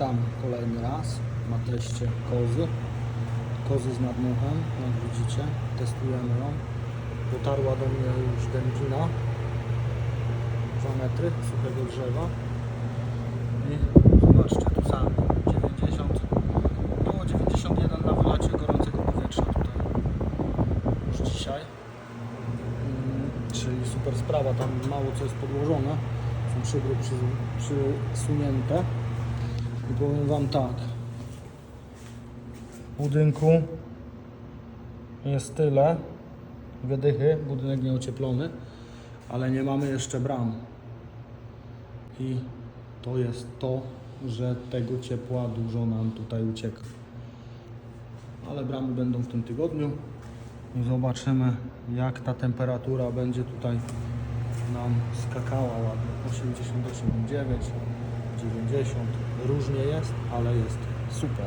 tam kolejny raz na teście kozy. Kozy z nadmuchem, jak widzicie, testujemy ją. Dotarła do mnie już dędzina. 2 metry suchego drzewa. I zobaczcie, tu sam 90, było 91 na wylocie gorącego powietrza tutaj już dzisiaj. Mm, Czyli super sprawa, tam mało co jest podłożone, są szybry przy, przysunięte. I powiem Wam tak, w budynku jest tyle wydychy, budynek nieocieplony, ale nie mamy jeszcze bram. I to jest to, że tego ciepła dużo nam tutaj ucieka. Ale bramy będą w tym tygodniu. I zobaczymy jak ta temperatura będzie tutaj nam skakała ładnie. 88,9, 90. Różnie jest, ale jest super.